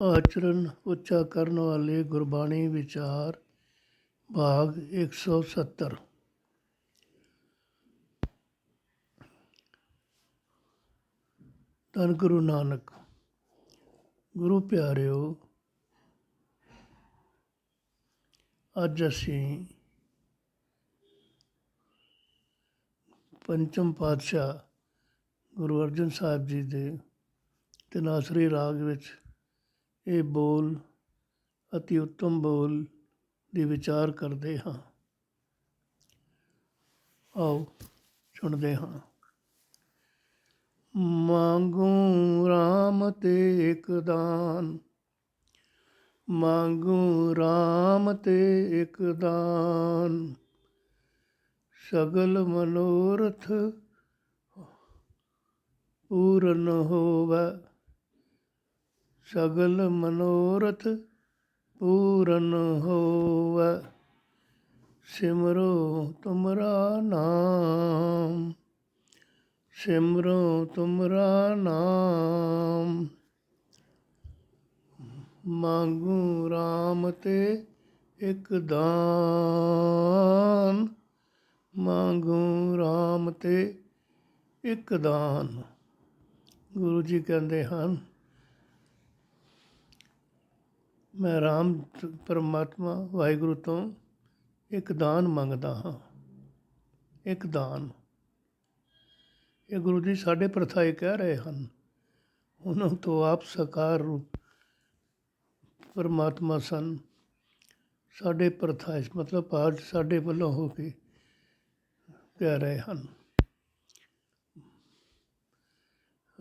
ਆਚਰਨ ਉੱਚਾ ਕਰਨ ਵਾਲੇ ਗੁਰਬਾਣੀ ਵਿਚਾਰ, ਭਾਗ 170 ਧੰਨ ਗੁਰੂ ਨਾਨਕ, ਗੁਰੂ ਪਿਆਰਿਓ, ਅੱਜ ਅਸੀਂ ਪੰਚਮ ਪਾਤਸ਼ਾਹ ਗੁਰੂ ਅਰਜਨ ਸਾਹਿਬ ਜੀ ਦੇ ਤਨਾਸਰੀ ਰਾਗ ਵਿੱਚ ਇਹ ਬੋਲ ਅਤੀ ਉੱਤਮ ਬੋਲ ਦੇ ਵਿਚਾਰ ਕਰਦੇ ਹਾਂ। ਆਓ ਸੁਣਦੇ ਹਾਂ। ਮੰਗੂ RAM ਤੇ ਇੱਕ ਦਾਨ, ਮੰਗੂ RAM ਤੇ ਇੱਕ ਦਾਨ। ਸਗਲ ਮਨੋਰਥ ਪੂਰਨ ਹੋਵੇ ਸਗਲ ਮਨੋਰਥ ਪੂਰਨ ਹੋਵੇ। ਸਿਮਰੋ ਤੁਮਰਾ ਨਾਮ, ਸਿਮਰੋ ਤੁਮਰਾ ਨਾਮ। ਮੰਗੂ RAM ਤੇ ਇੱਕ ਦਾਨ, ਮੰਗੂ RAM ਤੇ ਇੱਕ ਦਾਨ। ਗੁਰੂ ਜੀ ਕਹਿੰਦੇ ਹਨ ਮੈਂ ਰਾਮ ਪਰਮਾਤਮਾ ਵਾਹਿਗੁਰੂ ਤੋਂ ਇੱਕ ਦਾਨ ਮੰਗਦਾ ਹਾਂ। ਇੱਕ ਦਾਨ। ਇਹ ਗੁਰੂ ਜੀ ਸਾਡੇ ਪ੍ਰਥਾਏ ਕਹਿ ਰਹੇ ਹਨ। ਉਹਨਾਂ ਤੋਂ ਆਪ ਸਾਕਾਰ ਰੂਪ ਪਰਮਾਤਮਾ ਸਨ। ਸਾਡੇ ਪ੍ਰਥਾਏ, ਮਤਲਬ ਭਾਰਤ ਸਾਡੇ ਵੱਲੋਂ ਹੋ ਕੇ ਕਹਿ ਰਹੇ ਹਨ।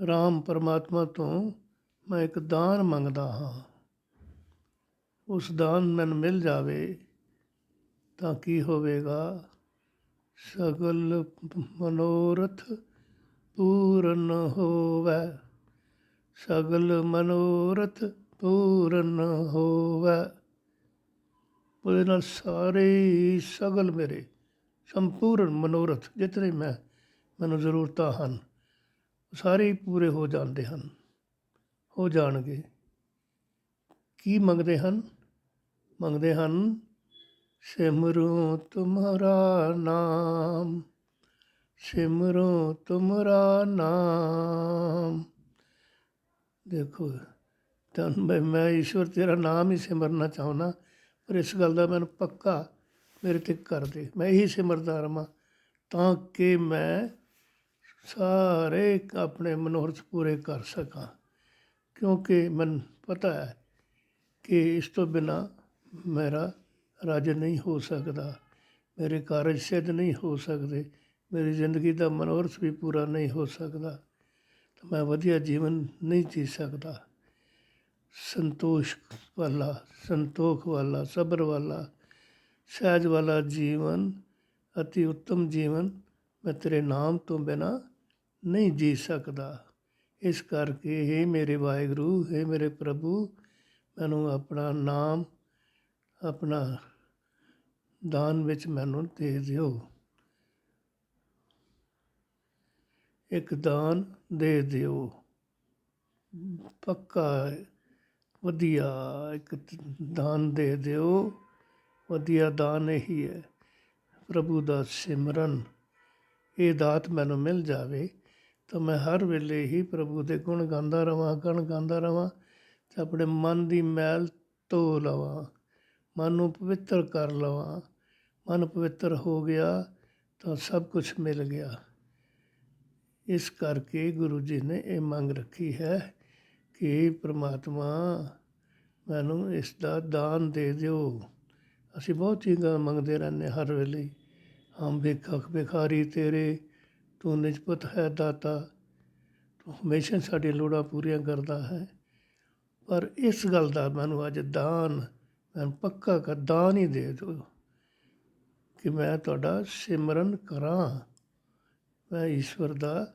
ਰਾਮ ਪਰਮਾਤਮਾ ਤੋਂ ਮੈਂ ਇੱਕ ਦਾਨ ਮੰਗਦਾ ਹਾਂ। ਉਸ ਦਾਨ ਮੈਨੂੰ ਮਿਲ ਜਾਵੇ ਤਾਂ ਕੀ ਹੋਵੇਗਾ? ਸਗਲ ਮਨੋਰਥ ਪੂਰਨ ਹੋਵੇ। ਸਗਲ ਮਨੋਰਥ ਪੂਰਨ ਹੋਵੇ। ਉਹਦੇ ਨਾਲ ਸਾਰੇ ਸਗਲ ਮੇਰੇ ਸੰਪੂਰਨ ਮਨੋਰਥ, ਜਿਤਨੇ ਮੈਂ ਮੈਨੂੰ ਜ਼ਰੂਰਤਾਂ ਹਨ ਸਾਰੇ ਹੀ ਪੂਰੇ ਹੋ ਜਾਂਦੇ ਹਨ, ਹੋ ਜਾਣਗੇ। ਕੀ ਮੰਗਦੇ ਹਨ? ਮੰਗਦੇ ਹਨ, ਸਿਮਰੋ ਤੁਮਰਾ ਨਾਮ, ਸਿਮਰੋ ਤੁਮਰਾ ਨਾਮ। ਦੇਖੋ ਤਾਂ ਮੈਂ ਮੈਂ ਈਸ਼ਵਰ, ਤੇਰਾ ਨਾਮ ਹੀ ਸਿਮਰਨਾ ਚਾਹੁੰਦਾ ਪਰ ਇਸ ਗੱਲ ਦਾ ਮੈਨੂੰ ਪੱਕਾ ਮੇਰੇ ਤੇ ਕਰ ਦੇ। ਮੈਂ ਇਹੀ ਸਿਮਰਦਾ ਰਵਾਂ, ਤਾਂ ਕਿ ਮੈਂ ਸਾਰੇ ਆਪਣੇ ਮਨੋਰਥ ਪੂਰੇ ਕਰ ਸਕਾਂ। ਕਿਉਂਕਿ ਮੈਨੂੰ ਪਤਾ ਹੈ ਕਿ ਇਸ ਤੋਂ ਬਿਨਾ ਮੇਰਾ ਰਾਜ ਨਹੀਂ ਹੋ ਸਕਦਾ, ਮੇਰੇ ਕਾਰਜ ਸਿੱਧ ਨਹੀਂ ਹੋ ਸਕਦੇ, ਮੇਰੀ ਜ਼ਿੰਦਗੀ ਦਾ ਮਨੋਰਥ ਵੀ ਪੂਰਾ ਨਹੀਂ ਹੋ ਸਕਦਾ, ਤਾਂ ਮੈਂ ਵਧੀਆ ਜੀਵਨ ਨਹੀਂ ਜੀ ਸਕਦਾ। ਸੰਤੋਸ਼ ਵਾਲਾ, ਸੰਤੋਖ ਵਾਲਾ, ਸਬਰ ਵਾਲਾ, ਸਹਿਜ ਵਾਲਾ ਜੀਵਨ, ਅਤੀ ਉੱਤਮ ਜੀਵਨ ਮੈਂ ਤੇਰੇ ਨਾਮ ਤੋਂ ਬਿਨਾ ਨਹੀਂ ਜੀ ਸਕਦਾ। ਇਸ ਕਰਕੇ हे ਮੇਰੇ ਵਾਹਿਗੁਰੂ हे ਮੇਰੇ ਪ੍ਰਭੂ, ਮੈਨੂੰ ਆਪਣਾ ਨਾਮ ਆਪਣਾ ਦਾਨ ਵਿੱਚ ਮੈਨੂੰ ਦੇ ਦਿਓ। ਇੱਕ ਦਾਨ ਦੇ ਦਿਓ। ਪੱਕਾ, ਵਧੀਆ ਇੱਕ ਦਾਨ ਦੇ ਦਿਓ। ਵਧੀਆ ਦਾਨ ਇਹੀ ਹੈ, ਪ੍ਰਭੂ ਦਾ ਸਿਮਰਨ। ਇਹ ਦਾਤ ਮੈਨੂੰ ਮਿਲ ਜਾਵੇ ਤਾਂ ਮੈਂ ਹਰ ਵੇਲੇ ਹੀ ਪ੍ਰਭੂ ਦੇ ਗੁਣ ਗਾਉਂਦਾ ਰਵਾਂ, ਗਣ ਗਾਉਂਦਾ ਰਵਾਂ ਤੇ ਆਪਣੇ ਮਨ ਦੀ ਮੈਲ ਧੋ ਲਵਾਂ। ਮਨ ਨੂੰ ਪਵਿੱਤਰ ਕਰ ਲਵਾਂ। ਮਨ ਪਵਿੱਤਰ ਹੋ ਗਿਆ ਤਾਂ ਸਭ ਕੁਝ ਮਿਲ ਗਿਆ। ਇਸ ਕਰਕੇ ਗੁਰੂ ਜੀ ਨੇ ਇਹ ਮੰਗ ਰੱਖੀ ਹੈ ਕਿ ਪ੍ਰਮਾਤਮਾ ਮੈਨੂੰ ਇਸ ਦਾ ਦਾਨ ਦੇ ਦਿਓ। ਅਸੀਂ ਬਹੁਤ ਚੀਜ਼ਾਂ ਮੰਗਦੇ ਰਹਿੰਦੇ ਹਰ ਵੇਲੇ। ਹਮ ਭਿਖਕ ਭਿਖਾਰੀ ਤੇਰੇ, ਤੂੰ ਨਿਜਪਤ ਹੈ ਦਾਤਾ। ਤੂੰ ਹਮੇਸ਼ਾ ਸਾਡੀ ਲੋੜਾਂ ਪੂਰੀਆਂ ਕਰਦਾ ਹੈ। ਪਰ ਇਸ ਗੱਲ ਦਾ ਮੈਨੂੰ ਅੱਜ ਦਾਨ ਮੈਨੂੰ ਪੱਕਾ ਕਰ ਨਹੀਂ ਦੇ ਦਿਓ ਕਿ ਮੈਂ ਤੁਹਾਡਾ ਸਿਮਰਨ ਕਰਾਂ। ਮੈਂ ਈਸ਼ਵਰ ਦਾ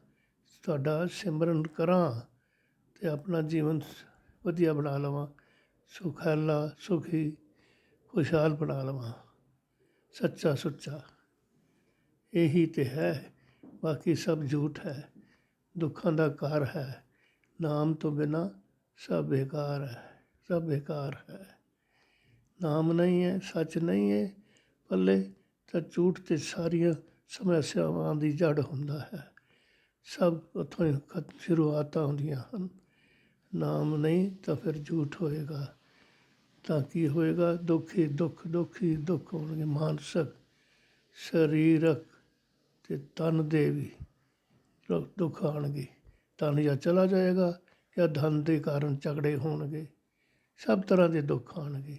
ਤੁਹਾਡਾ ਸਿਮਰਨ ਕਰਾਂ ਤੇ ਆਪਣਾ ਜੀਵਨ ਵਧੀਆ ਬਣਾ ਲਵਾਂ ਸੁਖਾਲਾ ਸੁਖੀ, ਖੁਸ਼ਹਾਲ ਬਣਾ ਲਵਾਂ। ਸੱਚਾ ਸੁੱਚਾ, ਇਹੀ ਤੇ ਹੈ, ਬਾਕੀ ਸਭ ਝੂਠ ਹੈ, ਦੁੱਖਾਂ ਦਾ ਕਾਰ ਹੈ, ਨਾਮ ਤੋਂ ਬਿਨਾ ਸਭ ਬੇਕਾਰ ਹੈ, ਸਭ ਬੇਕਾਰ ਹੈ। ਨਾਮ ਨਹੀਂ ਹੈ, ਸੱਚ ਨਹੀਂ ਹੈ, ਪੱਲੇ ਤਾਂ ਝੂਠ ਤੇ ਸਾਰੀਆਂ ਸਮੱਸਿਆਵਾਂ ਦੀ ਜੜ ਹੁੰਦਾ ਹੈ। ਸਭ ਉੱਥੋਂ ਹੀ ਖਤ- ਸ਼ੁਰੂਆਤਾਂ ਹੁੰਦੀਆਂ ਹਨ। ਨਾਮ ਨਹੀਂ ਤਾਂ ਫਿਰ ਝੂਠ ਹੋਏਗਾ। ਤਾਂ ਕੀ ਹੋਏਗਾ? ਦੁੱਖੀ, ਦੁੱਖ ਦੁੱਖੀ, ਦੁੱਖ ਹੋਣਗੇ। ਮਾਨਸਿਕ, ਸਰੀਰਕ ਤੇ ਤਨ ਦੇ ਵੀ ਦੁੱਖ ਆਣਗੇ ਤਨ ਜਾਂ ਚਲਾ ਜਾਏਗਾ ਜਾਂ ਧਨ ਦੇ ਕਾਰਨ ਝਗੜੇ ਹੋਣਗੇ। ਸਭ ਤਰ੍ਹਾਂ ਦੇ ਦੁੱਖ ਆਣਗੇ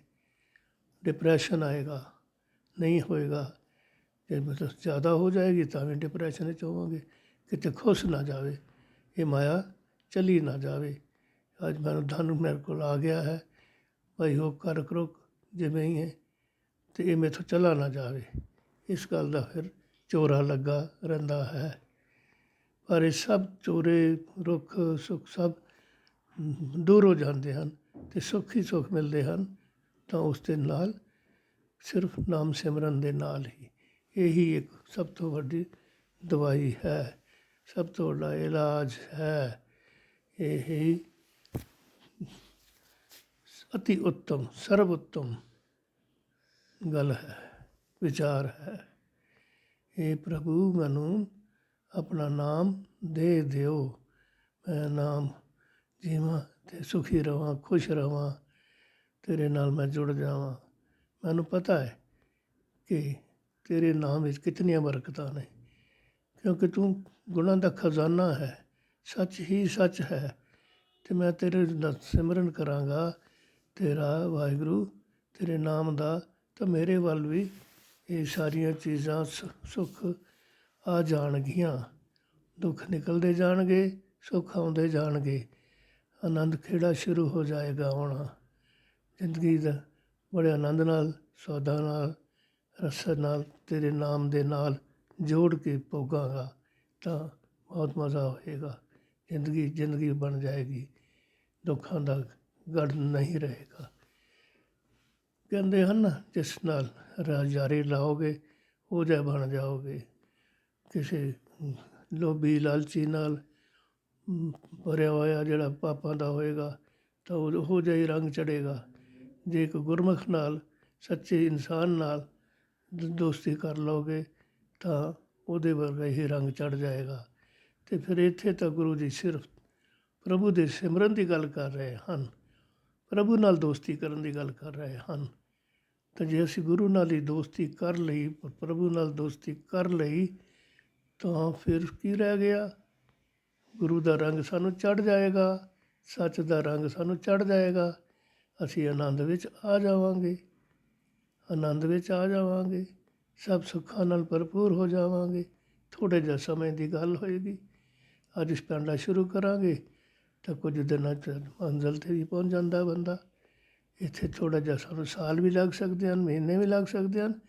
ਡਿਪਰੈਸ਼ਨ ਆਏਗਾ, ਨਹੀਂ ਹੋਏਗਾ, ਜੇ ਮਤਲਬ ਜ਼ਿਆਦਾ ਹੋ ਜਾਏਗੀ ਤਾਂ ਵੀ ਡਿਪਰੈਸ਼ਨ ਵਿੱਚ ਹੋਵਾਂਗੇ। ਕਿਤੇ ਖੁਸ਼ ਨਾ ਜਾਵੇ, ਇਹ ਮਾਇਆ ਚਲੀ ਨਾ ਜਾਵੇ। ਅੱਜ ਮੈਨੂੰ ਧਨ ਮੇਰੇ ਕੋਲ ਆ ਗਿਆ ਹੈ, ਭਾਈ ਹੋ ਕਰ ਕਰੋ ਜਿਵੇਂ ਹੀ ਹੈ, ਤੇ ਇਹ ਮੇਥੋਂ ਚਲਾ ਨਾ ਜਾਵੇ। ਇਸ ਗੱਲ ਦਾ ਫਿਰ ਚੋਰਾ ਲੱਗਾ ਰਹਿੰਦਾ ਹੈ। ਪਰ ਇਹ ਸਭ ਚੋਰੇ, ਰੁੱਖ, ਸੁੱਖ ਸਭ ਦੂਰ ਹੋ ਜਾਂਦੇ ਹਨ ਤੇ ਸੁੱਖ ਹੀ ਸੁੱਖ ਮਿਲਦੇ ਹਨ। ਤਾਂ ਉਸ ਦੇ ਨਾਲ ਸਿਰਫ ਨਾਮ ਸਿਮਰਨ ਦੇ ਨਾਲ ਹੀ ਇਹੀ ਇੱਕ ਸਭ ਤੋਂ ਵੱਡੀ ਦਵਾਈ ਹੈ, ਸਭ ਤੋਂ ਵੱਡਾ ਇਲਾਜ ਹੈ। ਇਹ ਹੀ ਅਤੀ ਉੱਤਮ ਸਰਬ ਉੱਤਮ ਗੱਲ ਹੈ, ਵਿਚਾਰ ਹੈ। ਇਹ ਪ੍ਰਭੂ, ਮੈਨੂੰ ਆਪਣਾ ਨਾਮ ਦੇ ਦਿਓ। ਮੈਂ ਨਾਮ ਜੀਵਾਂ ਤੇ ਸੁਖੀ ਰਵਾਂ, ਖੁਸ਼ ਰਵਾਂ। ਤੇਰੇ ਨਾਲ ਮੈਂ ਜੁੜ ਜਾਵਾਂ। ਮੈਨੂੰ ਪਤਾ ਹੈ ਕਿ ਤੇਰੇ ਨਾਮ ਵਿੱਚ ਕਿਤਨੀਆਂ ਬਰਕਤਾਂ ਨੇ, ਕਿਉਂਕਿ ਤੂੰ ਗੁਣਾਂ ਦਾ ਖਜ਼ਾਨਾ ਹੈ, ਸੱਚ ਹੀ ਸੱਚ ਹੈ। ਤੇ ਮੈਂ ਤੇਰੇ ਦਾ ਸਿਮਰਨ ਕਰਾਂਗਾ। ਤੇਰਾ ਵਾਹਿਗੁਰੂ, ਤੇਰੇ ਨਾਮ ਦਾ ਤਾਂ ਮੇਰੇ ਵੱਲ ਵੀ ਇਹ ਸਾਰੀਆਂ ਚੀਜ਼ਾਂ ਸੁੱਖ ਆ ਜਾਣਗੀਆਂ। ਦੁੱਖ ਨਿਕਲਦੇ ਜਾਣਗੇ, ਸੁੱਖ ਆਉਂਦੇ ਜਾਣਗੇ। ਆਨੰਦ ਖੇੜਾ ਸ਼ੁਰੂ ਹੋ ਜਾਏਗਾ ਆਉਣਾ ਜ਼ਿੰਦਗੀ ਦਾ ਬੜੇ ਆਨੰਦ ਨਾਲ, ਸੌਦਾ ਨਾਲ ਰਸ ਨਾਲ, ਤੇਰੇ ਨਾਮ ਦੇ ਨਾਲ ਜੋੜ ਕੇ ਭੋਗਾਂਗਾ ਤਾਂ ਬਹੁਤ ਮਜ਼ਾ ਹੋਏਗਾ ਜ਼ਿੰਦਗੀ ਜ਼ਿੰਦਗੀ ਬਣ ਜਾਏਗੀ। ਦੁੱਖਾਂ ਦਾ ਗੜ ਨਹੀਂ ਰਹੇਗਾ। ਕਹਿੰਦੇ ਹਨ ਜਿਸ ਨਾਲ ਰਾਜਾਰੇ ਲਾਓਗੇ, ਉਹ ਜਿਹਾ ਬਣ ਜਾਓਗੇ। ਕਿਸੇ ਲੋਭੀ ਲਾਲਚੀ ਨਾਲ ਭਰਿਆ ਹੋਇਆ ਜਿਹੜਾ ਪਾਪਾਂ ਦਾ ਹੋਏਗਾ, ਤਾਂ ਉਹ ਉਹ ਜਿਹਾ ਹੀ ਰੰਗ ਚੜੇਗਾ ਜੇ ਇੱਕ ਗੁਰਮੁਖ ਨਾਲ, ਸੱਚੇ ਇਨਸਾਨ ਨਾਲ ਦੋਸਤੀ ਕਰ ਲਓਗੇ, ਤਾਂ ਉਹਦੇ ਵਰਗਾ ਹੀ ਰੰਗ ਚੜ ਜਾਏਗਾ। ਤੇ ਫਿਰ ਇੱਥੇ ਤਾਂ ਗੁਰੂ ਜੀ ਸਿਰਫ ਪ੍ਰਭੂ ਦੇ ਸਿਮਰਨ ਦੀ ਗੱਲ ਕਰ ਰਹੇ ਹਨ, ਪ੍ਰਭੂ ਨਾਲ ਦੋਸਤੀ ਕਰਨ ਦੀ ਗੱਲ ਕਰ ਰਹੇ ਹਨ। ਤਾਂ ਜੇ ਅਸੀਂ ਗੁਰੂ ਨਾਲ ਹੀ ਦੋਸਤੀ ਕਰ ਲਈ, ਪ੍ਰਭੂ ਨਾਲ ਦੋਸਤੀ ਕਰ ਲਈ, ਤਾਂ ਫਿਰ ਕੀ ਰਹਿ ਗਿਆ? ਗੁਰੂ ਦਾ ਰੰਗ ਸਾਨੂੰ ਚੜ ਜਾਏਗਾ, ਸੱਚ ਦਾ ਰੰਗ ਸਾਨੂੰ ਚੜ ਜਾਏਗਾ। ਅਸੀਂ ਆਨੰਦ ਵਿੱਚ ਆ ਜਾਵਾਂਗੇ। ਆਨੰਦ ਵਿੱਚ ਆ ਜਾਵਾਂਗੇ। ਸਭ ਸੁੱਖਾਂ ਨਾਲ ਭਰਪੂਰ ਹੋ ਜਾਵਾਂਗੇ। ਥੋੜੇ ਜਿਹਾ ਸਮੇਂ ਦੀ ਗੱਲ ਹੋਏਗੀ। ਅੱਜ ਸਪੈਂਡਾ ਸ਼ੁਰੂ ਕਰਾਂਗੇ ਤਾਂ ਕੁਝ ਦਿਨਾਂ ਚ ਮੰਜ਼ਿਲ ਤੇ ਵੀ ਪਹੁੰਚ ਜਾਂਦਾ ਬੰਦਾ। ਇੱਥੇ ਥੋੜਾ ਜਿਹਾ ਸਾਨੂੰ ਸਾਲ ਵੀ ਲੱਗ ਸਕਦੇ ਹਨ, ਮਹੀਨੇ ਵੀ ਲੱਗ ਸਕਦੇ ਹਨ।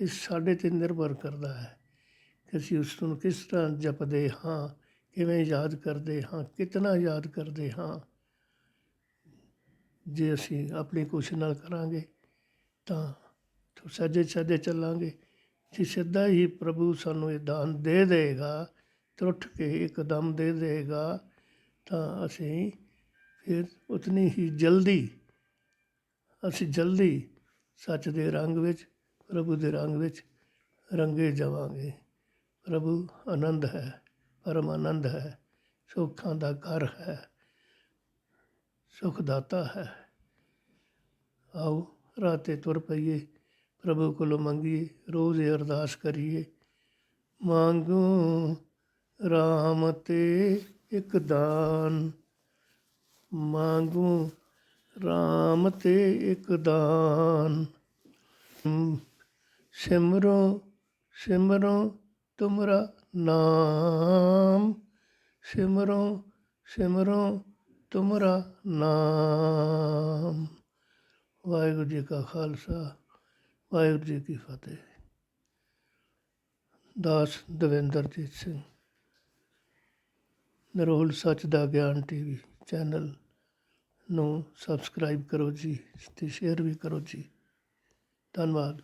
ਇਹ ਸਾਡੇ ਤੇ ਨਿਰਭਰ ਕਰਦਾ ਹੈ ਕਿ ਅਸੀਂ ਉਸ ਨੂੰ ਕਿਸ ਤਰ੍ਹਾਂ ਜਪਦੇ ਹਾਂ, ਕਿਵੇਂ ਯਾਦ ਕਰਦੇ ਹਾਂ, ਕਿਤਨਾ ਯਾਦ ਕਰਦੇ ਹਾਂ। ਜੇ ਅਸੀਂ ਆਪਣੀ ਕੋਸ਼ਿਸ਼ ਨਾਲ ਕਰਾਂਗੇ ਤਾਂ ਸੱਜੇ ਸੱਜੇ ਚੱਲਾਂਗੇ। ਜੇ ਸਿੱਧਾ ਹੀ ਪ੍ਰਭੂ ਸਾਨੂੰ ਇਹ ਦਾਨ ਦੇ ਦੇਗਾ ਟੁੱਟ ਕੇ ਇੱਕਦਮ ਦੇ ਦੇਗਾ ਤਾਂ ਅਸੀਂ ਫਿਰ ਉਤਨੀ ਹੀ ਜਲਦੀ, ਅਸੀਂ ਜਲਦੀ ਸੱਚ ਦੇ ਰੰਗ ਵਿੱਚ, ਪ੍ਰਭੂ ਦੇ ਰੰਗ ਵਿੱਚ ਰੰਗੇ ਜਾਵਾਂਗੇ। ਪ੍ਰਭੂ ਆਨੰਦ ਹੈ, ਪਰਮ ਆਨੰਦ ਹੈ, ਸੁੱਖਾਂ ਦਾ ਘਰ ਹੈ। ਸੁਖ ਦਾਤਾ ਹੈ। ਆਓ ਰਾਤੇ ਤੁਰ ਪਈਏ ਪ੍ਰਭੂ ਕੋਲੋਂ ਮੰਗੀਏ ਰੋਜ਼ ਅਰਦਾਸ ਕਰੀਏ। ਮੰਗੂ RAM ਤੇ ਇੱਕ ਦਾਨ। ਮੰਗੂ RAM ਤੇ ਇੱਕ ਦਾਨ। ਹਮ, ਸਿਮਰੋ ਸਿਮਰੋ ਤੁਮਰਾ ਨਾਮ। ਸਿਮਰੋ ਸਿਮਰੋ ਤੁਮਰਾ ਨਾਮ। ਵਾਹਿਗੁਰੂ ਜੀ ਕਾ ਖਾਲਸਾ, ਵਾਹਿਗੁਰੂ ਜੀ ਕੀ ਫਤਿਹ। ਦਾਸ ਦਵਿੰਦਰਜੀਤ ਸਿੰਘ, ਨਰੋਲ ਸੱਚ ਦਾ ਗਿਆਨ ਟੀਵੀ ਚੈਨਲ ਨੂੰ ਸਬਸਕ੍ਰਾਈਬ ਕਰੋ ਜੀ ਤੇ ਸ਼ੇਅਰ ਵੀ ਕਰੋ ਜੀ। ਧੰਨਵਾਦ।